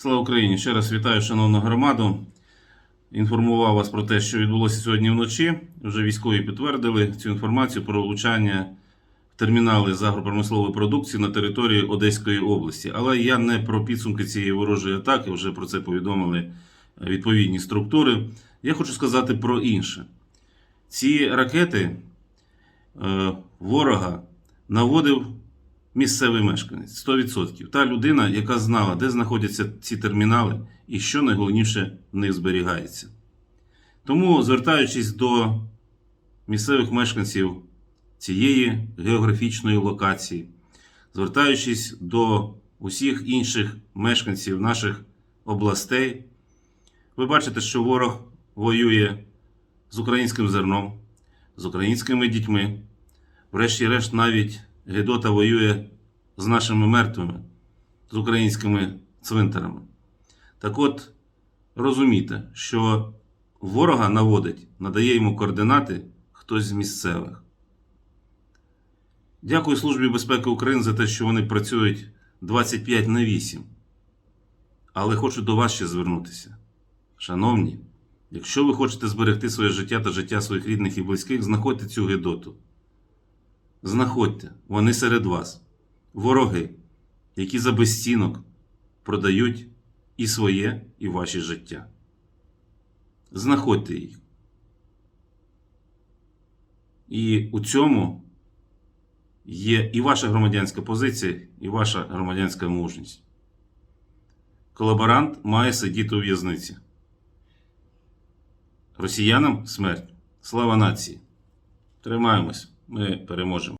Слава Україні! Ще раз вітаю шановну громаду. Інформував вас про те, що відбулося сьогодні вночі. Вже військові підтвердили цю інформацію про влучання в термінали з агропромислової продукції на території Одеської області. Але я не про підсумки цієї ворожої атаки, вже про це повідомили відповідні структури. Я хочу сказати про інше. Ці ракети е, ворога наводив місцевий мешканець 100%. Та людина, яка знала, де знаходяться ці термінали і що найголовніше в них зберігається. Тому, звертаючись до місцевих мешканців цієї географічної локації, звертаючись до усіх інших мешканців наших областей, ви бачите, що ворог воює з українським зерном, з українськими дітьми, врешті-решт навіть Гедота воює з нашими мертвими, з українськими цвинтарами. Так от, розумійте, що ворога наводить, надає йому координати хтось з місцевих. Дякую Службі безпеки України за те, що вони працюють 25 на 8. Але хочу до вас ще звернутися. Шановні, якщо ви хочете зберегти своє життя та життя своїх рідних і близьких, знаходьте цю Гедоту. Знаходьте, вони серед вас, вороги, які за безцінок продають і своє, і ваші життя. Знаходьте їх. І у цьому є і ваша громадянська позиція, і ваша громадянська мужність. Колаборант має сидіти у в'язниці. Росіянам смерть. Слава нації! Тримаємось, ми переможемо.